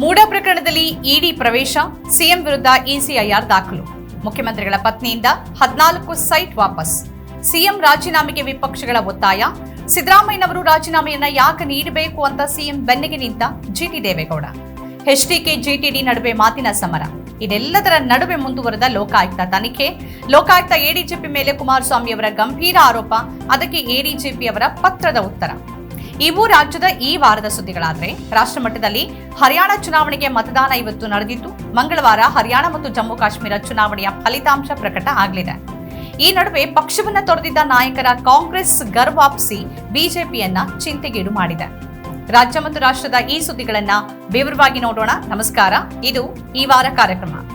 ಮೂಡ ಪ್ರಕರಣದಲ್ಲಿ ಇಡಿ ಪ್ರವೇಶ, ಸಿಎಂ ವಿರುದ್ಧ ಇಸಿಐಆರ್ ದಾಖಲು. ಮುಖ್ಯಮಂತ್ರಿಗಳ ಪತ್ನಿಯಿಂದ ಹದಿನಾಲ್ಕು ಸೈಟ್ ವಾಪಸ್. ಸಿಎಂ ರಾಜೀನಾಮೆಗೆ ವಿಪಕ್ಷಗಳ ಒತ್ತಾಯ, ಸಿದ್ದರಾಮಯ್ಯನವರು ರಾಜೀನಾಮೆಯನ್ನ ಯಾಕೆ ನೀಡಬೇಕು ಅಂತ ಸಿಎಂ ಬೆನ್ನಿಗೆ ನಿಂತ ಜಿಟಿ ದೇವೇಗೌಡ. ಎಚ್ಡಿಕೆ ಜಿಟಿಡಿ ನಡುವೆ ಮಾತಿನ ಸಮರ. ಇದೆಲ್ಲದರ ನಡುವೆ ಮುಂದುವರೆದ ಲೋಕಾಯುಕ್ತ ತನಿಖೆ, ಲೋಕಾಯುಕ್ತ ಎಡಿಜಿಪಿ ಮೇಲೆ ಕುಮಾರಸ್ವಾಮಿ ಅವರ ಗಂಭೀರ ಆರೋಪ, ಅದಕ್ಕೆ ಎಡಿಜಿಪಿ ಅವರ ಪತ್ರದ ಉತ್ತರ. ಇವು ರಾಜ್ಯದ ಈ ವಾರದ ಸುದ್ದಿಗಳಾದ್ರೆ ರಾಷ್ಟ್ರ ಮಟ್ಟದಲ್ಲಿ ಹರಿಯಾಣ ಚುನಾವಣೆಗೆ ಮತದಾನ ಇವತ್ತು ನಡೆದಿದ್ದು, ಮಂಗಳವಾರ ಹರಿಯಾಣ ಮತ್ತು ಜಮ್ಮು ಕಾಶ್ಮೀರ ಚುನಾವಣೆಯ ಫಲಿತಾಂಶ ಪ್ರಕಟ ಆಗಲಿದೆ. ಈ ನಡುವೆ ಪಕ್ಷವನ್ನ ತೊರೆದಿದ್ದ ನಾಯಕರ ಕಾಂಗ್ರೆಸ್ ಗರ್ವಾಪ್ಸಿ ಬಿಜೆಪಿಯನ್ನ ಚಿಂತೆಗೀಡು ಮಾಡಿದೆ. ರಾಜ್ಯ ಮತ್ತು ರಾಷ್ಟ್ರದ ಈ ಸುದ್ದಿಗಳನ್ನ ವಿವರವಾಗಿ ನೋಡೋಣ. ನಮಸ್ಕಾರ. ಇದು ಈ ವಾರ ಕಾರ್ಯಕ್ರಮ.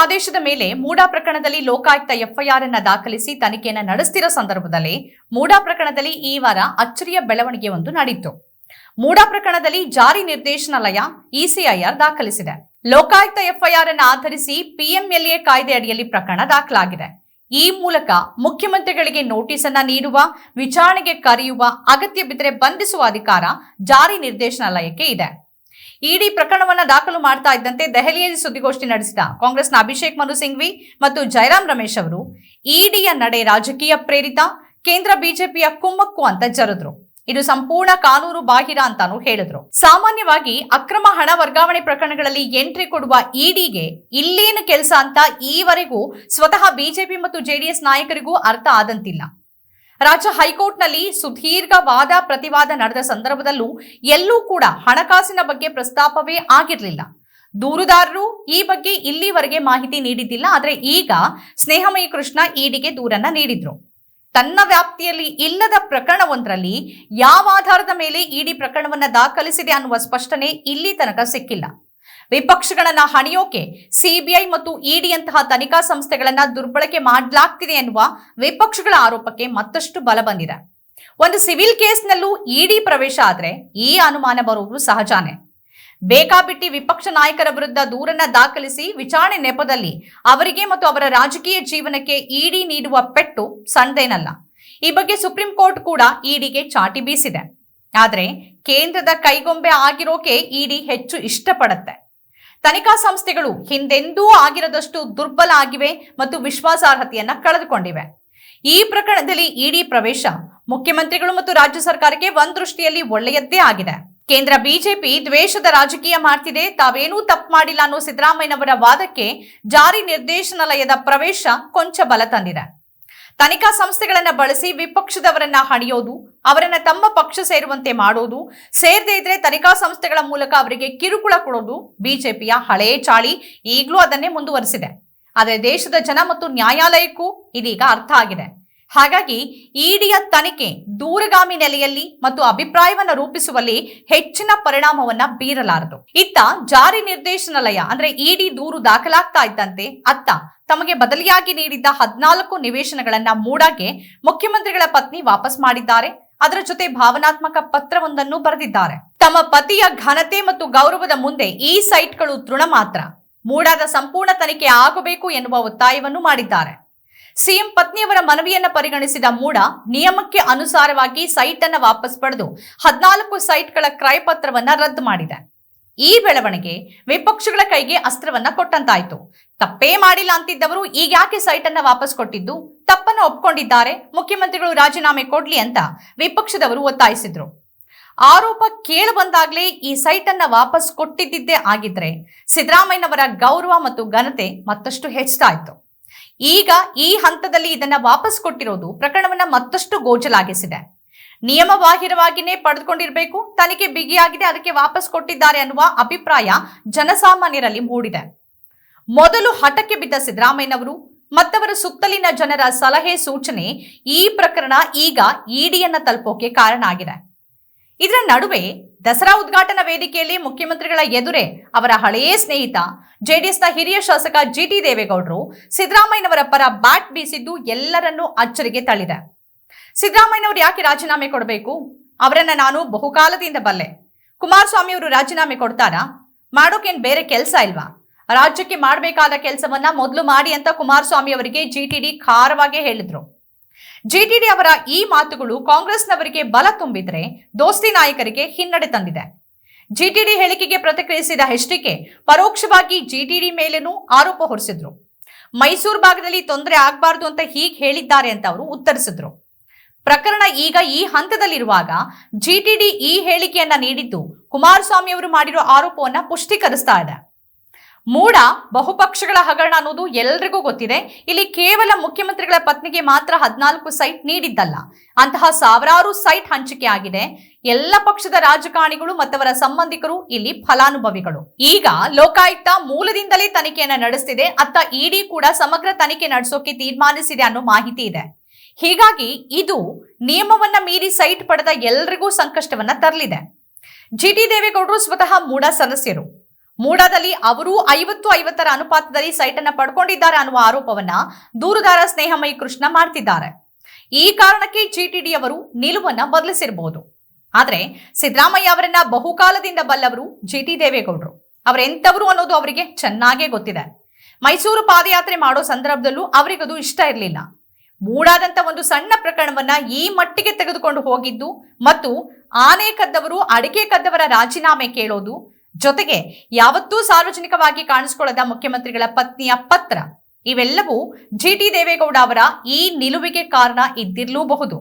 ಆದೇಶದ ಮೇಲೆ ಮೂಡಾ ಪ್ರಕರಣದಲ್ಲಿ ಲೋಕಾಯುಕ್ತ ಎಫ್ಐಆರ್ ಅನ್ನ ದಾಖಲಿಸಿ ತನಿಖೆಯನ್ನು ನಡೆಸ್ತಿರೋ ಸಂದರ್ಭದಲ್ಲಿ ಮೂಡಾ ಪ್ರಕರಣದಲ್ಲಿ ಈ ವಾರ ಅಚ್ಚರಿಯ ಬೆಳವಣಿಗೆ ಒಂದು ನಡೆಯಿತು ಮೂಡಾ ಪ್ರಕರಣದಲ್ಲಿ ಜಾರಿ ನಿರ್ದೇಶನಾಲಯ ಇಸಿಐಆರ್ ದಾಖಲಿಸಿದೆ. ಲೋಕಾಯುಕ್ತ ಎಫ್ಐಆರ್ ಅನ್ನು ಆಧರಿಸಿ ಪಿಎಂಎಲ್ಎ ಕಾಯ್ದೆ ಅಡಿಯಲ್ಲಿ ಪ್ರಕರಣ ದಾಖಲಾಗಿದೆ. ಈ ಮೂಲಕ ಮುಖ್ಯಮಂತ್ರಿಗಳಿಗೆ ನೋಟಿಸ್ ಅನ್ನ ನೀಡುವ, ವಿಚಾರಣೆಗೆ ಕರೆಯುವ, ಅಗತ್ಯ ಬಿದ್ದರೆ ಬಂಧಿಸುವ ಅಧಿಕಾರ ಜಾರಿ ನಿರ್ದೇಶನಾಲಯಕ್ಕೆ ಇದೆ. ಇಡಿ ಪ್ರಕರಣವನ್ನ ದಾಖಲು ಮಾಡ್ತಾ ಇದ್ದಂತೆ ದೆಹಲಿಯಲ್ಲಿ ಸುದ್ದಿಗೋಷ್ಠಿ ನಡೆಸಿದ ಕಾಂಗ್ರೆಸ್ನ ಅಭಿಷೇಕ್ ಮನು ಸಿಂಘ್ವಿ ಮತ್ತು ಜಯರಾಮ್ ರಮೇಶ್ ಅವರು ಇಡಿಯ ನಡೆ ರಾಜಕೀಯ ಪ್ರೇರಿತ, ಕೇಂದ್ರ ಬಿಜೆಪಿಯ ಕುಮ್ಮಕ್ಕು ಅಂತ ಜರಿದ್ರು. ಇದು ಸಂಪೂರ್ಣ ಕಾನೂನು ಬಾಹಿರ ಅಂತಾನು ಹೇಳಿದ್ರು. ಸಾಮಾನ್ಯವಾಗಿ ಅಕ್ರಮ ಹಣ ವರ್ಗಾವಣೆ ಪ್ರಕರಣಗಳಲ್ಲಿ ಎಂಟ್ರಿ ಕೊಡುವ ಇಡಿಗೆ ಇಲ್ಲೇನು ಕೆಲಸ ಅಂತ ಈವರೆಗೂ ಸ್ವತಃ ಬಿಜೆಪಿ ಮತ್ತು ಜೆಡಿಎಸ್ ನಾಯಕರಿಗೂ ಅರ್ಥ ಆದಂತಿಲ್ಲ. ರಾಜ್ಯ ಹೈಕೋರ್ಟ್ನಲ್ಲಿ ಸುದೀರ್ಘ ವಾದ ಪ್ರತಿವಾದ ನಡೆದ ಸಂದರ್ಭದಲ್ಲೂ ಎಲ್ಲೂ ಕೂಡ ಹಣಕಾಸಿನ ಬಗ್ಗೆ ಪ್ರಸ್ತಾಪವೇ ಆಗಿರಲಿಲ್ಲ. ದೂರುದಾರರು ಈ ಬಗ್ಗೆ ಇಲ್ಲಿವರೆಗೆ ಮಾಹಿತಿ ನೀಡಿದ್ದಿಲ್ಲ, ಆದರೆ ಈಗ ಸ್ನೇಹಮಯಿ ಕೃಷ್ಣ ಇಡಿಗೆ ದೂರನ್ನ ನೀಡಿದ್ರು. ತನ್ನ ವ್ಯಾಪ್ತಿಯಲ್ಲಿ ಇಲ್ಲದ ಪ್ರಕರಣವೊಂದರಲ್ಲಿ ಯಾವ ಆಧಾರದ ಮೇಲೆ ಇಡಿ ಪ್ರಕರಣವನ್ನು ದಾಖಲಿಸಿದೆ ಅನ್ನುವ ಸ್ಪಷ್ಟನೆ ಇಲ್ಲಿ ತನಕ ಸಿಕ್ಕಿಲ್ಲ. ವಿಪಕ್ಷಗಳನ್ನ ಹಣಿಯೋಕೆ ಸಿಬಿಐ ಮತ್ತು ಇಡಿಯಂತಹ ತನಿಖಾ ಸಂಸ್ಥೆಗಳನ್ನ ದುರ್ಬಳಕೆ ಮಾಡಲಾಗ್ತಿದೆ ಎನ್ನುವ ವಿಪಕ್ಷಗಳ ಆರೋಪಕ್ಕೆ ಮತ್ತಷ್ಟು ಬಲ ಬಂದಿದೆ. ಒಂದು ಸಿವಿಲ್ ಕೇಸ್ನಲ್ಲೂ ಇಡಿ ಪ್ರವೇಶ ಆದ್ರೆ ಈ ಅನುಮಾನ ಬರುವುದು ಸಹಜಾನೇ. ಬೇಕಾಬಿಟ್ಟಿ ವಿಪಕ್ಷ ನಾಯಕರ ವಿರುದ್ಧ ದೂರನ್ನ ದಾಖಲಿಸಿ ವಿಚಾರಣೆ ನೆಪದಲ್ಲಿ ಅವರಿಗೆ ಮತ್ತು ಅವರ ರಾಜಕೀಯ ಜೀವನಕ್ಕೆ ಇಡಿ ನೀಡುವ ಪೆಟ್ಟು ಸಣ್ಣದೇನಲ್ಲ ಈ ಬಗ್ಗೆ ಸುಪ್ರೀಂ ಕೋರ್ಟ್ ಕೂಡ ಇಡಿಗೆ ಚಾಟಿ ಬೀಸಿದೆ. ಆದ್ರೆ ಕೇಂದ್ರದ ಕೈಗೊಂಬೆ ಆಗಿರೋಕೆ ಇಡಿ ಹೆಚ್ಚು ಇಷ್ಟಪಡುತ್ತೆ. ತನಿಖಾ ಸಂಸ್ಥೆಗಳು ಹಿಂದೆಂದೂ ಆಗಿರದಷ್ಟು ದುರ್ಬಲ ಆಗಿವೆ ಮತ್ತು ವಿಶ್ವಾಸಾರ್ಹತೆಯನ್ನ ಕಳೆದುಕೊಂಡಿವೆ. ಈ ಪ್ರಕರಣದಲ್ಲಿ ಇಡಿ ಪ್ರವೇಶ ಮುಖ್ಯಮಂತ್ರಿಗಳು ಮತ್ತು ರಾಜ್ಯ ಸರ್ಕಾರಕ್ಕೆ ಒಂದ್ ದೃಷ್ಟಿಯಲ್ಲಿ ಒಳ್ಳೆಯದ್ದೇ ಆಗಿದೆ. ಕೇಂದ್ರ ಬಿಜೆಪಿ ದ್ವೇಷದ ರಾಜಕೀಯ ಮಾಡ್ತಿದೆ, ತಾವೇನೂ ತಪ್ಪು ಮಾಡಿಲ್ಲ ಅನ್ನೋ ಸಿದ್ದರಾಮಯ್ಯನವರ ವಾದಕ್ಕೆ ಜಾರಿ ನಿರ್ದೇಶನಾಲಯದ ಪ್ರವೇಶ ಕೊಂಚ ಬಲ ತಂದಿದೆ. ತನಿಖಾ ಸಂಸ್ಥೆಗಳನ್ನ ಬಳಸಿ ವಿಪಕ್ಷದವರನ್ನ ಹಣಿಯೋದು, ಅವರನ್ನ ತಮ್ಮ ಪಕ್ಷ ಸೇರುವಂತೆ ಮಾಡೋದು, ಸೇರದೇ ಇದ್ರೆ ತನಿಖಾ ಸಂಸ್ಥೆಗಳ ಮೂಲಕ ಅವರಿಗೆ ಕಿರುಕುಳ ಕೊಡೋದು ಬಿಜೆಪಿಯ ಹಳೇ ಚಾಳಿ. ಈಗಲೂ ಅದನ್ನೇ ಮುಂದುವರೆಸಿದೆ. ಆದರೆ ದೇಶದ ಜನ ಮತ್ತು ನ್ಯಾಯಾಲಯಕ್ಕೂ ಇದೀಗ ಅರ್ಥ ಆಗಿದೆ. ಹಾಗಾಗಿ ಇಡಿಯ ತನಿಖೆ ದೂರಗಾಮಿ ನೆಲೆಯಲ್ಲಿ ಮತ್ತು ಅಭಿಪ್ರಾಯವನ್ನು ರೂಪಿಸುವಲ್ಲಿ ಹೆಚ್ಚಿನ ಪರಿಣಾಮವನ್ನ ಬೀರಲಾರದು. ಇತ್ತ ಜಾರಿ ನಿರ್ದೇಶನಾಲಯ, ಅಂದ್ರೆ ಇಡಿ ದೂರು ದಾಖಲಾಗ್ತಾ ಇದ್ದಂತೆ ಅತ್ತ ತಮಗೆ ಬದಲಿಯಾಗಿ ನೀಡಿದ್ದ ಹದಿನಾಲ್ಕು ನಿವೇಶನಗಳನ್ನ ಮೂಡಾಗೆ ಮುಖ್ಯಮಂತ್ರಿಗಳ ಪತ್ನಿ ವಾಪಸ್ ಮಾಡಿದ್ದಾರೆ. ಅದರ ಜೊತೆ ಭಾವನಾತ್ಮಕ ಪತ್ರವೊಂದನ್ನು ಬರೆದಿದ್ದಾರೆ. ತಮ್ಮ ಪತಿಯ ಘನತೆ ಮತ್ತು ಗೌರವದ ಮುಂದೆ ಈ ಸೈಟ್ಗಳು ತೃಣ ಮಾತ್ರ. ಮೂಡಾದ ಸಂಪೂರ್ಣ ತನಿಖೆ ಆಗಬೇಕು ಎನ್ನುವ ಒತ್ತಾಯವನ್ನು ಮಾಡಿದ್ದಾರೆ. ಸಿಎಂ ಪತ್ನಿಯವರ ಮನವಿಯನ್ನ ಪರಿಗಣಿಸಿದ ಮೂಡ ನಿಯಮಕ್ಕೆ ಅನುಸಾರವಾಗಿ ಸೈಟ್ ಅನ್ನ ವಾಪಸ್ ಪಡೆದು ಹದಿನಾಲ್ಕು ಸೈಟ್ಗಳ ಕ್ರಯಪತ್ರವನ್ನ ರದ್ದು ಮಾಡಿದೆ. ಈ ಬೆಳವಣಿಗೆ ವಿಪಕ್ಷಗಳ ಕೈಗೆ ಅಸ್ತ್ರವನ್ನ ಕೊಟ್ಟಂತಾಯ್ತು. ತಪ್ಪೇ ಮಾಡಿಲ್ಲ ಅಂತಿದ್ದವರು ಈಗ ಯಾಕೆ ಸೈಟ್ ಅನ್ನ ವಾಪಸ್ ಕೊಟ್ಟಿದ್ದು? ತಪ್ಪನ್ನ ಒಪ್ಕೊಂಡಿದ್ದಾರೆ, ಮುಖ್ಯಮಂತ್ರಿಗಳು ರಾಜೀನಾಮೆ ಕೊಡ್ಲಿ ಅಂತ ವಿಪಕ್ಷದವರು ಒತ್ತಾಯಿಸಿದ್ರು. ಆರೋಪ ಕೇಳಿ ಬಂದಾಗ್ಲೇ ಈ ಸೈಟ್ ಅನ್ನ ವಾಪಸ್ ಕೊಟ್ಟಿದ್ದಿದ್ದೇ ಆಗಿದ್ರೆ ಸಿದ್ದರಾಮಯ್ಯನವರ ಗೌರವ ಮತ್ತು ಘನತೆ ಮತ್ತಷ್ಟು ಹೆಚ್ಚುತ್ತಾ ಈಗ ಈ ಹಂತದಲ್ಲಿ ಇದನ್ನ ವಾಪಸ್ ಕೊಟ್ಟಿರೋದು ಪ್ರಕರಣವನ್ನ ಮತ್ತಷ್ಟು ಗೋಚಲಾಗಿಸಿದೆ. ನಿಯಮಬಾಹಿರವಾಗಿನೇ ಪಡೆದುಕೊಂಡಿರಬೇಕು, ತನಿಖೆ ಬಿಗಿಯಾಗಿದೆ, ಅದಕ್ಕೆ ವಾಪಸ್ ಕೊಟ್ಟಿದ್ದಾರೆ ಅನ್ನುವ ಅಭಿಪ್ರಾಯ ಜನಸಾಮಾನ್ಯರಲ್ಲಿ ಮೂಡಿದೆ. ಮೊದಲು ಹಠಕ್ಕೆ ಬಿದ್ದ ಸಿದ್ದರಾಮಯ್ಯನವರು ಮತ್ತವರ ಸುತ್ತಲಿನ ಜನರ ಸಲಹೆ ಸೂಚನೆ ಈ ಪ್ರಕರಣ ಈಗ ಇಡಿಯನ್ನ ತಲುಪೋಕೆ ಕಾರಣ ಆಗಿದೆ. ಇದರ ನಡುವೆ ದಸರಾ ಉದ್ಘಾಟನಾ ವೇದಿಕೆಯಲ್ಲಿ ಮುಖ್ಯಮಂತ್ರಿಗಳ ಎದುರೇ ಅವರ ಹಳೆಯ ಸ್ನೇಹಿತ, ಜೆಡಿಎಸ್ನ ಹಿರಿಯ ಶಾಸಕ ಜಿಟಿ ದೇವೇಗೌಡರು ಸಿದ್ದರಾಮಯ್ಯನವರ ಪರ ಬ್ಯಾಟ್ ಬೀಸಿದ್ದು ಎಲ್ಲರನ್ನೂ ಅಚ್ಚರಿಗೆ ತಳ್ಳಿದೆ. ಸಿದ್ದರಾಮಯ್ಯನವರು ಯಾಕೆ ರಾಜೀನಾಮೆ ಕೊಡಬೇಕು? ಅವರನ್ನ ನಾನು ಬಹುಕಾಲದಿಂದ ಬಲ್ಲೆ. ಕುಮಾರಸ್ವಾಮಿ ಅವರು ರಾಜೀನಾಮೆ ಕೊಡ್ತಾರಾ? ಮಾಡೋಕೇನ್ ಬೇರೆ ಕೆಲಸ ಇಲ್ವಾ? ರಾಜ್ಯಕ್ಕೆ ಮಾಡಬೇಕಾದ ಕೆಲಸವನ್ನ ಮೊದಲು ಮಾಡಿ ಅಂತ ಕುಮಾರಸ್ವಾಮಿ ಅವರಿಗೆ ಜಿಟಿಡಿ ಖಾರವಾಗಿ ಹೇಳಿದ್ರು. ಜಿಟಿಡಿ ಅವರ ಈ ಮಾತುಗಳು ಕಾಂಗ್ರೆಸ್ನವರಿಗೆ ಬಲ ತುಂಬಿದ್ರೆ ದೋಸ್ತಿ ನಾಯಕರಿಗೆ ಹಿನ್ನಡೆ ತಂದಿದೆ. ಜಿಟಿಡಿ ಹೇಳಿಕೆಗೆ ಪ್ರತಿಕ್ರಿಯಿಸಿದ ಹೆಚ್ಡಿಕೆ ಪರೋಕ್ಷವಾಗಿ ಜಿಟಿಡಿ ಮೇಲೇನೂ ಆರೋಪ ಹೊರಿಸಿದ್ರು. ಮೈಸೂರು ಭಾಗದಲ್ಲಿ ತೊಂದರೆ ಆಗಬಾರ್ದು ಅಂತ ಹೀಗೆ ಹೇಳಿದ್ದಾರೆ ಅಂತ ಅವರು ಉತ್ತರಿಸಿದ್ರು. ಪ್ರಕರಣ ಈಗ ಈ ಹಂತದಲ್ಲಿರುವಾಗ ಜಿಟಿಡಿ ಈ ಹೇಳಿಕೆಯನ್ನ ನೀಡಿದ್ದು ಕುಮಾರಸ್ವಾಮಿ ಅವರು ಮಾಡಿರೋ ಆರೋಪವನ್ನ ಪುಷ್ಟೀಕರಿಸ್ತಾ ಇದೆ. ಮೂಡ ಬಹುಪಕ್ಷಗಳ ಹಗರಣ ಅನ್ನೋದು ಎಲ್ರಿಗೂ ಗೊತ್ತಿದೆ. ಇಲ್ಲಿ ಕೇವಲ ಮುಖ್ಯಮಂತ್ರಿಗಳ ಪತ್ನಿಗೆ ಮಾತ್ರ ಹದಿನಾಲ್ಕು ಸೈಟ್ ನೀಡಿದ್ದಲ್ಲ. ಅಂತಹ ಸಾವಿರಾರು ಸೈಟ್ ಹಂಚಿಕೆ ಆಗಿದೆ. ಎಲ್ಲ ಪಕ್ಷದ ರಾಜಕಾರಣಿಗಳು ಮತ್ತವರ ಸಂಬಂಧಿಕರು ಇಲ್ಲಿ ಫಲಾನುಭವಿಗಳು. ಈಗ ಲೋಕಾಯುಕ್ತ ಮೂಲದಿಂದಲೇ ತನಿಖೆಯನ್ನ ನಡೆಸ್ತಿದೆ. ಅತ್ತ ಇಡಿ ಕೂಡ ಸಮಗ್ರ ತನಿಖೆ ನಡೆಸೋಕೆ ತೀರ್ಮಾನಿಸಿದೆ ಅನ್ನೋ ಮಾಹಿತಿ ಇದೆ. ಹೀಗಾಗಿ ಇದು ನಿಯಮವನ್ನ ಮೀರಿ ಸೈಟ್ ಪಡೆದ ಎಲ್ರಿಗೂ ಸಂಕಷ್ಟವನ್ನ ತರಲಿದೆ. ಜಿಟಿ ದೇವೇಗೌಡರು ಸ್ವತಃ ಮೂಡ ಸದಸ್ಯರು. ಮೂಡಾದಲ್ಲಿ ಅವರು ಐವತ್ತು ಐವತ್ತರ ಅನುಪಾತದಲ್ಲಿ ಸೈಟ್ ಅನ್ನ ಪಡ್ಕೊಂಡಿದ್ದಾರೆ ಅನ್ನುವ ಆರೋಪವನ್ನ ದೂರುದಾರ ಸ್ನೇಹಮಯಿ ಕೃಷ್ಣ ಮಾಡ್ತಿದ್ದಾರೆ. ಈ ಕಾರಣಕ್ಕೆ ಜಿಟಿಡಿ ಅವರು ನಿಲುವನ್ನ ಬದಲಿಸಿರಬಹುದು ಆದ್ರೆ ಸಿದ್ದರಾಮಯ್ಯ ಅವರನ್ನ ಬಹುಕಾಲದಿಂದ ಬಲ್ಲವರು ಜಿಟಿ ದೇವೇಗೌಡರು. ಅವರೆಂಥವರು ಅನ್ನೋದು ಅವರಿಗೆ ಚೆನ್ನಾಗೇ ಗೊತ್ತಿದೆ. ಮೈಸೂರು ಪಾದಯಾತ್ರೆ ಮಾಡೋ ಸಂದರ್ಭದಲ್ಲೂ ಅವರಿಗದು ಇಷ್ಟ ಇರಲಿಲ್ಲ. ಮೂಡಾದಂತ ಒಂದು ಸಣ್ಣ ಪ್ರಕರಣವನ್ನ ಈ ಮಟ್ಟಿಗೆ ತೆಗೆದುಕೊಂಡು ಹೋಗಿದ್ದು ಮತ್ತು ಆನೆ ಕದ್ದವರು, ಅಡಿಕೆ ಕದ್ದವರ ರಾಜೀನಾಮೆ ಕೇಳೋದು ಜೊತೆಗೆ ಯಾವತ್ತೂ ಸಾರ್ವಜನಿಕವಾಗಿ ಕಾಣಿಸಿಕೊಳ್ಳದ ಮುಖ್ಯಮಂತ್ರಿಗಳ ಪತ್ನಿಯ ಪತ್ರ. ಇವೆಲ್ಲವೂ ಜಿ ಟಿ ದೇವೇಗೌಡ ಅವರ ಈ ನಿಲುವಿಗೆ ಕಾರಣ ಇದ್ದಿರಲೂಬಹುದು.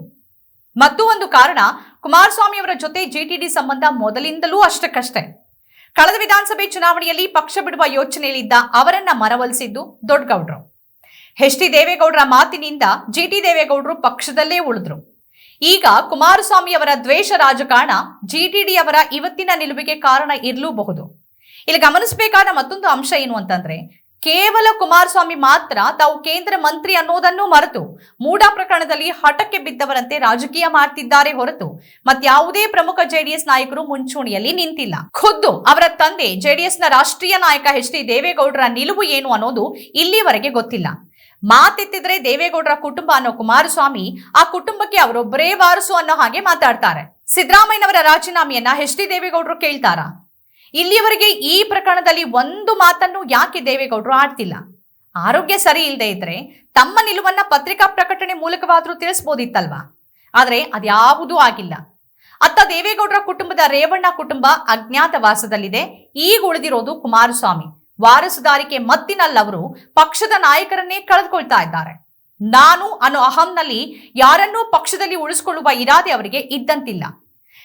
ಮತ್ತು ಒಂದು ಕಾರಣ, ಕುಮಾರಸ್ವಾಮಿ ಅವರ ಜೊತೆ ಜಿಟಿಡಿ ಸಂಬಂಧ ಮೊದಲಿಂದಲೂ ಅಷ್ಟಕ್ಕಷ್ಟೇ. ಕಳೆದ ವಿಧಾನಸಭೆ ಚುನಾವಣೆಯಲ್ಲಿ ಪಕ್ಷ ಬಿಡುವ ಯೋಚನೆಯಲ್ಲಿದ್ದ ಅವರನ್ನ ಮನವೊಲಿಸಿದ್ದು ದೊಡ್ಡಗೌಡರು. ಎಚ್ ಡಿ ದೇವೇಗೌಡರ ಮಾತಿನಿಂದ ಜಿ ಟಿ ದೇವೇಗೌಡರು ಪಕ್ಷದಲ್ಲೇ ಉಳಿದ್ರು. ಈಗ ಕುಮಾರಸ್ವಾಮಿ ಅವರ ದ್ವೇಷ ರಾಜಕಾರಣ ಜಿಟಿಡಿ ಅವರ ಇವತ್ತಿನ ನಿಲುವಿಗೆ ಕಾರಣ ಇರಲೂಬಹುದು. ಇಲ್ಲಿ ಗಮನಿಸಬೇಕಾದ ಮತ್ತೊಂದು ಅಂಶ ಏನು ಅಂತಂದ್ರೆ ಕೇವಲ ಕುಮಾರಸ್ವಾಮಿ ಮಾತ್ರ, ತಾವು ಕೇಂದ್ರ ಮಂತ್ರಿ ಅನ್ನೋದನ್ನು ಮರೆತು, ಮೂಡಾ ಪ್ರಕರಣದಲ್ಲಿ ಹಠಕ್ಕೆ ಬಿದ್ದವರಂತೆ ರಾಜಕೀಯ ಮಾಡ್ತಿದ್ದಾರೆ ಹೊರತು ಮತ್ಯಾವುದೇ ಪ್ರಮುಖ ಜೆಡಿಎಸ್ ನಾಯಕರು ಮುಂಚೂಣಿಯಲ್ಲಿ ನಿಂತಿಲ್ಲ. ಖುದ್ದು ಅವರ ತಂದೆ ಜೆಡಿಎಸ್ನ ರಾಷ್ಟ್ರೀಯ ನಾಯಕ ಎಚ್ ಡಿ ದೇವೇಗೌಡರ ನಿಲುವು ಏನು ಅನ್ನೋದು ಇಲ್ಲಿವರೆಗೆ ಗೊತ್ತಿಲ್ಲ. ಮಾತೆತ್ತಿದ್ರೆ ದೇವೇಗೌಡರ ಕುಟುಂಬ ಅನ್ನೋ ಕುಮಾರಸ್ವಾಮಿ, ಆ ಕುಟುಂಬಕ್ಕೆ ಅವರೊಬ್ಬರೇ ವಾರಸು ಅನ್ನೋ ಹಾಗೆ ಮಾತಾಡ್ತಾರೆ. ಸಿದ್ದರಾಮಯ್ಯನವರ ರಾಜೀನಾಮೆಯನ್ನ ಎಚ್ ಡಿ ದೇವೇಗೌಡರು ಕೇಳ್ತಾರ? ಇಲ್ಲಿಯವರೆಗೆ ಈ ಪ್ರಕರಣದಲ್ಲಿ ಒಂದು ಮಾತನ್ನು ಯಾಕೆ ದೇವೇಗೌಡರು ಆಡ್ತಿಲ್ಲ? ಆರೋಗ್ಯ ಸರಿ ಇಲ್ಲದೆ ಇದ್ರೆ ತಮ್ಮ ನಿಲುವನ್ನ ಪತ್ರಿಕಾ ಪ್ರಕಟಣೆ ಮೂಲಕವಾದ್ರೂ ತಿಳಿಸಬಹುದಿತ್ತಲ್ವಾ ಆದ್ರೆ ಅದ್ಯಾವುದೂ ಆಗಿಲ್ಲ. ಅತ್ತ ದೇವೇಗೌಡರ ಕುಟುಂಬದ ರೇವಣ್ಣ ಕುಟುಂಬ ಅಜ್ಞಾತವಾಸದಲ್ಲಿದೆ ಈಗ ಉಳಿದಿರೋದು ಕುಮಾರಸ್ವಾಮಿ. ವಾರಸುದಾರಿಕೆ ಮತ್ತಿನಲ್ಲವರು ಪಕ್ಷದ ನಾಯಕರನ್ನೇ ಕಳೆದುಕೊಳ್ತಾ ಇದ್ದಾರೆ. ನಾನು ಅನ್ನೋ ಅಹಂನಲ್ಲಿ ಯಾರನ್ನೂ ಪಕ್ಷದಲ್ಲಿ ಉಳಿಸಿಕೊಳ್ಳುವ ಇರಾದೆ ಅವರಿಗೆ ಇದ್ದಂತಿಲ್ಲ.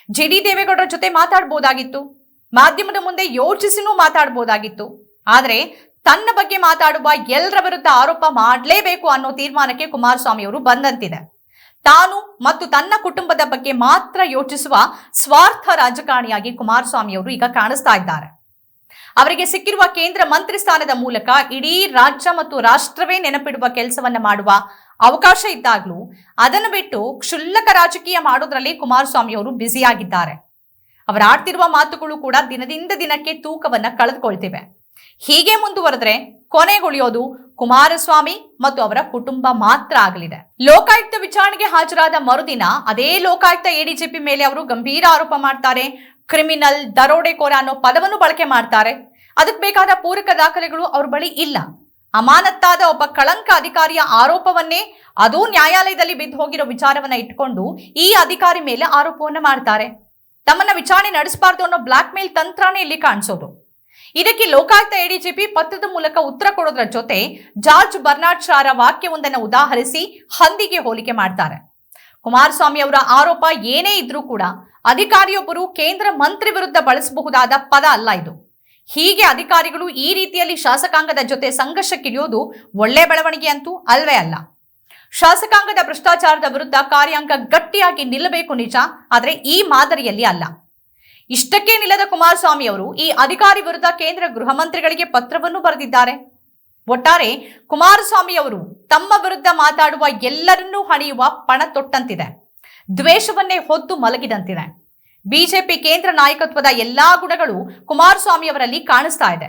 ಜಿ ದೇವೇಗೌಡರ ಜೊತೆ ಮಾತಾಡ್ಬೋದಾಗಿತ್ತು. ಮಾಧ್ಯಮದ ಮುಂದೆ ಯೋಚಿಸಿನೂ ಮಾತಾಡಬಹುದಾಗಿತ್ತು ಆದರೆ ತನ್ನ ಬಗ್ಗೆ ಮಾತಾಡುವ ಎಲ್ಲರ ವಿರುದ್ಧ ಆರೋಪ ಮಾಡಲೇಬೇಕು ಅನ್ನೋ ತೀರ್ಮಾನಕ್ಕೆ ಕುಮಾರಸ್ವಾಮಿ ಅವರು ಬಂದಂತಿದೆ. ತಾನು ಮತ್ತು ತನ್ನ ಕುಟುಂಬದ ಬಗ್ಗೆ ಮಾತ್ರ ಯೋಚಿಸುವ ಸ್ವಾರ್ಥ ರಾಜಕಾರಣಿಯಾಗಿ ಕುಮಾರಸ್ವಾಮಿ ಅವರು ಈಗ ಕಾಣಿಸ್ತಾ ಇದ್ದಾರೆ. ಅವರಿಗೆ ಸಿಕ್ಕಿರುವ ಕೇಂದ್ರ ಮಂತ್ರಿ ಸ್ಥಾನದ ಮೂಲಕ ಇಡೀ ರಾಜ್ಯ ಮತ್ತು ರಾಷ್ಟ್ರವೇ ನೆನಪಿಡುವ ಕೆಲಸವನ್ನ ಮಾಡುವ ಅವಕಾಶ ಇದ್ದಾಗಲೂ ಅದನ್ನು ಬಿಟ್ಟು ಕ್ಷುಲ್ಲಕ ರಾಜಕೀಯ ಮಾಡೋದ್ರಲ್ಲಿ ಕುಮಾರಸ್ವಾಮಿ ಅವರು ಬ್ಯುಸಿಯಾಗಿದ್ದಾರೆ. ಅವರಾಡ್ತಿರುವ ಮಾತುಗಳು ಕೂಡ ದಿನದಿಂದ ದಿನಕ್ಕೆ ತೂಕವನ್ನ ಕಳೆದುಕೊಳ್ತಿವೆ. ಹೀಗೆ ಮುಂದುವರೆದ್ರೆ ಕೊನೆಗೊಳಿಯೋದು ಕುಮಾರಸ್ವಾಮಿ ಮತ್ತು ಅವರ ಕುಟುಂಬ ಮಾತ್ರ ಆಗಲಿದೆ. ಲೋಕಾಯುಕ್ತ ವಿಚಾರಣೆಗೆ ಹಾಜರಾದ ಮರುದಿನ ಅದೇ ಲೋಕಾಯುಕ್ತ ಎಡಿಜಿಪಿ ಮೇಲೆ ಅವರು ಗಂಭೀರ ಆರೋಪ ಮಾಡ್ತಾರೆ. ಕ್ರಿಮಿನಲ್ ದರೋಡೆಕೋರ ಅನ್ನೋ ಪದವನ್ನು ಬಳಕೆ ಮಾಡ್ತಾರೆ. ಅದಕ್ಕೆ ಬೇಕಾದ ಪೂರಕ ದಾಖಲೆಗಳು ಅವ್ರ ಬಳಿ ಇಲ್ಲ. ಅಮಾನತ್ತಾದ ಒಬ್ಬ ಕಳಂಕ ಅಧಿಕಾರಿಯ ಆರೋಪವನ್ನೇ ಅದು ನ್ಯಾಯಾಲಯದಲ್ಲಿ ಬಿದ್ದು ಹೋಗಿರೋ ವಿಚಾರವನ್ನ ಇಟ್ಕೊಂಡು ಈ ಅಧಿಕಾರಿ ಮೇಲೆ ಆರೋಪವನ್ನ ಮಾಡ್ತಾರೆ. ತಮ್ಮನ್ನ ವಿಚಾರಣೆ ನಡೆಸಬಾರ್ದು ಅನ್ನೋ ಬ್ಲಾಕ್ ಮೇಲ್ ತಂತ್ರನೇ ಇಲ್ಲಿ ಕಾಣಿಸೋದು. ಇದಕ್ಕೆ ಲೋಕಾಯುಕ್ತ ಎಡಿಜಿಪಿ ಪತ್ರದ ಮೂಲಕ ಉತ್ತರ ಕೊಡೋದ್ರ ಜೊತೆ ಜಾರ್ಜ್ ಬರ್ನಾಡ್ ಶಾರ ವಾಕ್ಯವೊಂದನ್ನು ಉದಾಹರಿಸಿ ಹಂದಿಗೆ ಹೋಲಿಕೆ ಮಾಡ್ತಾರೆ. ಕುಮಾರಸ್ವಾಮಿ ಅವರ ಆರೋಪ ಏನೇ ಇದ್ರೂ ಕೂಡ ಅಧಿಕಾರಿಯೊಬ್ಬರು ಕೇಂದ್ರ ಮಂತ್ರಿ ವಿರುದ್ಧ ಬಳಸಬಹುದಾದ ಪದ ಅಲ್ಲ ಇದು. ಹೀಗೆ ಅಧಿಕಾರಿಗಳು ಈ ರೀತಿಯಲ್ಲಿ ಶಾಸಕಾಂಗದ ಜೊತೆ ಸಂಘರ್ಷಕ್ಕಿಳಿಯೋದು ಒಳ್ಳೆ ಬೆಳವಣಿಗೆ ಅಂತೂ ಅಲ್ವೇ ಅಲ್ಲ. ಶಾಸಕಾಂಗದ ಭ್ರಷ್ಟಾಚಾರದ ವಿರುದ್ಧ ಕಾರ್ಯಾಂಗ ಗಟ್ಟಿಯಾಗಿ ನಿಲ್ಲಬೇಕು ನಿಜ, ಆದರೆ ಈ ಮಾದರಿಯಲ್ಲಿ ಅಲ್ಲ. ಇಷ್ಟಕ್ಕೆ ನಿಲ್ಲದ ಕುಮಾರಸ್ವಾಮಿ ಅವರು ಈ ಅಧಿಕಾರಿ ವಿರುದ್ಧ ಕೇಂದ್ರ ಗೃಹ ಮಂತ್ರಿಗಳಿಗೆ ಪತ್ರವನ್ನು ಬರೆದಿದ್ದಾರೆ. ಒಟ್ಟಾರೆ ಕುಮಾರಸ್ವಾಮಿ ಅವರು ತಮ್ಮ ವಿರುದ್ಧ ಮಾತಾಡುವ ಎಲ್ಲರನ್ನೂ ಹಣಿಯುವ ಪಣ ತೊಟ್ಟಂತಿದೆ ದ್ವೇಷವನ್ನೇ ಹೊತ್ತು ಮಲಗಿದಂತಿದೆ. ಬಿಜೆಪಿ ಕೇಂದ್ರ ನಾಯಕತ್ವದ ಎಲ್ಲಾ ಗುಣಗಳು ಕುಮಾರಸ್ವಾಮಿ ಅವರಲ್ಲಿ ಕಾಣಿಸ್ತಾ ಇದೆ.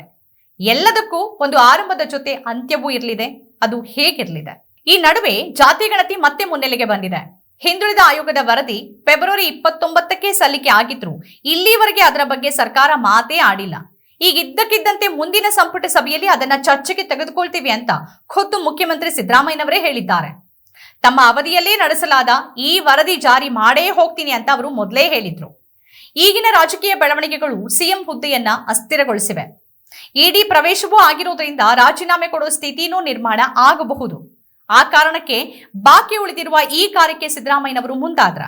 ಎಲ್ಲದಕ್ಕೂ ಒಂದು ಆರಂಭದ ಜೊತೆ ಅಂತ್ಯವೂ ಇರಲಿದೆ. ಅದು ಹೇಗಿರಲಿದೆ? ಈ ನಡುವೆ ಜಾತಿ ಗಣತಿ ಮತ್ತೆ ಮುನ್ನೆಲೆಗೆ ಬಂದಿದೆ. ಹಿಂದುಳಿದ ಆಯೋಗದ ವರದಿ ಫೆಬ್ರವರಿ ಇಪ್ಪತ್ತೊಂಬತ್ತಕ್ಕೆ ಸಲ್ಲಿಕೆ ಆಗಿದ್ರು ಇಲ್ಲಿವರೆಗೆ ಅದರ ಬಗ್ಗೆ ಸರ್ಕಾರ ಮಾತೇ ಆಡಿಲ್ಲ. ಈಗ ಇದ್ದಕ್ಕಿದ್ದಂತೆ ಮುಂದಿನ ಸಂಪುಟ ಸಭೆಯಲ್ಲಿ ಅದನ್ನ ಚರ್ಚೆಗೆ ತೆಗೆದುಕೊಳ್ತೀವಿ ಅಂತ ಖುದ್ದು ಮುಖ್ಯಮಂತ್ರಿ ಸಿದ್ದರಾಮಯ್ಯನವರೇ ಹೇಳಿದ್ದಾರೆ. ತಮ್ಮ ಅವಧಿಯಲ್ಲೇ ನಡೆಸಲಾದ ಈ ವರದಿ ಜಾರಿ ಮಾಡೇ ಹೋಗ್ತೀನಿ ಅಂತ ಅವರು ಮೊದಲೇ ಹೇಳಿದ್ರು. ಈಗಿನ ರಾಜಕೀಯ ಬೆಳವಣಿಗೆಗಳು ಸಿಎಂ ಹುದ್ದೆಯನ್ನ ಅಸ್ಥಿರಗೊಳಿಸಿವೆ. ಇಡಿ ಪ್ರವೇಶವೂ ಆಗಿರುವುದರಿಂದ ರಾಜೀನಾಮೆ ಕೊಡುವ ಸ್ಥಿತಿನೂ ನಿರ್ಮಾಣ ಆಗಬಹುದು. ಆ ಕಾರಣಕ್ಕೆ ಬಾಕಿ ಉಳಿದಿರುವ ಈ ಕಾರ್ಯಕ್ಕೆ ಸಿದ್ದರಾಮಯ್ಯನವರು ಮುಂದಾದ್ರ?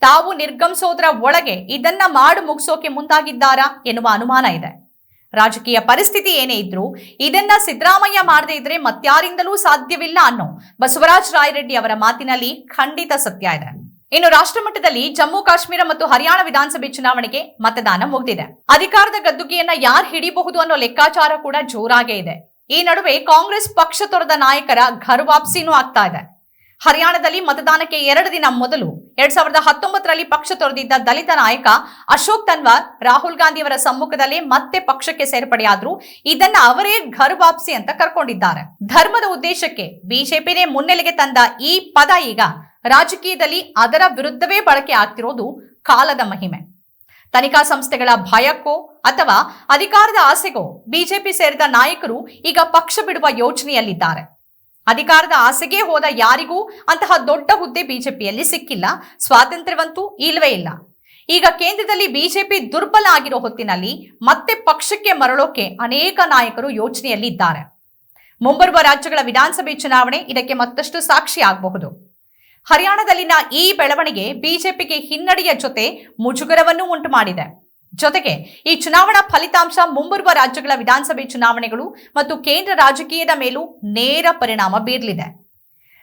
ತಾವು ನಿರ್ಗಮಿಸೋದ್ರ ಒಳಗೆ ಇದನ್ನ ಮಾಡು ಮುಗಿಸೋಕೆ ಮುಂದಾಗಿದ್ದಾರಾ ಎನ್ನುವ ಅನುಮಾನ ಇದೆ. ರಾಜಕೀಯ ಪರಿಸ್ಥಿತಿ ಏನೇ ಇದ್ರೂ ಇದನ್ನ ಸಿದ್ದರಾಮಯ್ಯ ಮಾಡದೇ ಇದ್ರೆ ಮತ್ಯಾರಿಂದಲೂ ಸಾಧ್ಯವಿಲ್ಲ ಅನ್ನೋ ಬಸವರಾಜ ರಾಯರೆಡ್ಡಿ ಅವರ ಮಾತಿನಲ್ಲಿ ಖಂಡಿತ ಸತ್ಯ ಇದೆ. ಇನ್ನು ರಾಷ್ಟ್ರ ಮಟ್ಟದಲ್ಲಿ ಜಮ್ಮು, ಕಾಶ್ಮೀರ ಮತ್ತು ಹರಿಯಾಣ ವಿಧಾನಸಭೆ ಚುನಾವಣೆಗೆ ಮತದಾನ ಮುಗಿದಿದೆ. ಅಧಿಕಾರದ ಗದ್ದುಗೆಯನ್ನ ಯಾರು ಹಿಡಿಬಹುದು ಅನ್ನೋ ಲೆಕ್ಕಾಚಾರ ಕೂಡ ಜೋರಾಗೇ ಇದೆ. ಈ ನಡುವೆ ಕಾಂಗ್ರೆಸ್ ಪಕ್ಷ ತೊರೆದ ನಾಯಕರ ಘರ್ ವಾಪಸಿನೂ ಆಗ್ತಾ ಇದೆ. ಹರಿಯಾಣದಲ್ಲಿ ಮತದಾನಕ್ಕೆ ಎರಡು ದಿನ ಮೊದಲು ಎರಡ್ ಸಾವಿರದ ಹತ್ತೊಂಬತ್ತರಲ್ಲಿ ಪಕ್ಷ ತೊರೆದಿದ್ದ ದಲಿತ ನಾಯಕ ಅಶೋಕ್ ತನ್ವಾರ್, ರಾಹುಲ್ ಗಾಂಧಿಯವರ ಸಮ್ಮುಖದಲ್ಲಿ ಮತ್ತೆ ಪಕ್ಷಕ್ಕೆ ಸೇರ್ಪಡೆಯಾದ್ರು ಇದನ್ನ ಅವರೇ ಘರ್ ವಾಪಸಿ ಅಂತ ಕರ್ಕೊಂಡಿದ್ದಾರೆ. ಧರ್ಮದ ಉದ್ದೇಶಕ್ಕೆ ಬಿಜೆಪಿನೇ ಮುನ್ನೆಲೆಗೆ ತಂದ ಈ ಪದ ಈಗ ರಾಜಕೀಯದಲ್ಲಿ ಅದರ ವಿರುದ್ಧವೇ ಬಳಕೆ ಆಗ್ತಿರೋದು ಕಾಲದ ಮಹಿಮೆ. ತನಿಖಾ ಸಂಸ್ಥೆಗಳ ಭಯಕ್ಕೋ ಅಥವಾ ಅಧಿಕಾರದ ಆಸೆಗೋ ಬಿಜೆಪಿ ಸೇರಿದ ನಾಯಕರು ಈಗ ಪಕ್ಷ ಬಿಡುವ ಯೋಚನೆಯಲ್ಲಿದ್ದಾರೆ. ಅಧಿಕಾರದ ಆಸೆಗೆ ಹೋದ ಯಾರಿಗೂ ಅಂತಹ ದೊಡ್ಡ ಹುದ್ದೆ ಬಿಜೆಪಿಯಲ್ಲಿ ಸಿಕ್ಕಿಲ್ಲ, ಸ್ವಾತಂತ್ರ್ಯವಂತೂ ಇಲ್ವೇ ಇಲ್ಲ. ಈಗ ಕೇಂದ್ರದಲ್ಲಿ ಬಿಜೆಪಿ ದುರ್ಬಲ ಆಗಿರೋ ಹೊತ್ತಿನಲ್ಲಿ ಮತ್ತೆ ಪಕ್ಷಕ್ಕೆ ಮರಳೋಕೆ ಅನೇಕ ನಾಯಕರು ಯೋಚನೆಯಲ್ಲಿ ಇದ್ದಾರೆ ಮುಂಬರುವ ರಾಜ್ಯಗಳ ವಿಧಾನಸಭೆ ಚುನಾವಣೆ ಇದಕ್ಕೆ ಮತ್ತಷ್ಟು ಸಾಕ್ಷಿ ಆಗಬಹುದು. ಹರಿಯಾಣದಲ್ಲಿನ ಈ ಬೆಳವಣಿಗೆ ಬಿಜೆಪಿಗೆ ಹಿನ್ನಡೆಯ ಜೊತೆ ಮುಜುಗರವನ್ನು ಉಂಟು ಮಾಡಿದೆ ಜೊತೆಗೆ ಈ ಚುನಾವಣಾ ಫಲಿತಾಂಶ ಮುಂಬರುವ ರಾಜ್ಯಗಳ ವಿಧಾನಸಭೆ ಚುನಾವಣೆಗಳು ಮತ್ತು ಕೇಂದ್ರ ರಾಜಕೀಯದ ಮೇಲೂ ನೇರ ಪರಿಣಾಮ ಬೀರಲಿದೆ.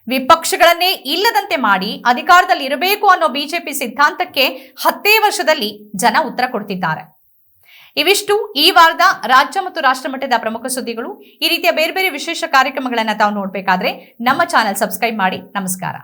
ವಿಪಕ್ಷಗಳನ್ನೇ ಇಲ್ಲದಂತೆ ಮಾಡಿ ಅಧಿಕಾರದಲ್ಲಿ ಇರಬೇಕು ಅನ್ನೋ ಬಿಜೆಪಿ ಸಿದ್ಧಾಂತಕ್ಕೆ ಹತ್ತೇ ವರ್ಷದಲ್ಲಿ ಜನ ಉತ್ತರ ಕೊಡ್ತಿದ್ದಾರೆ. ಇವಿಷ್ಟು ಈ ವಾರದ ರಾಜ್ಯ ಮತ್ತು ರಾಷ್ಟ್ರ ಮಟ್ಟದ ಪ್ರಮುಖ ಸುದ್ದಿಗಳು. ಈ ರೀತಿಯ ಬೇರೆ ಬೇರೆ ವಿಶೇಷ ಕಾರ್ಯಕ್ರಮಗಳನ್ನು ತಾವು ನೋಡಬೇಕಾದ್ರೆ ನಮ್ಮ ಚಾನೆಲ್ ಸಬ್ಸ್ಕ್ರೈಬ್ ಮಾಡಿ. ನಮಸ್ಕಾರ.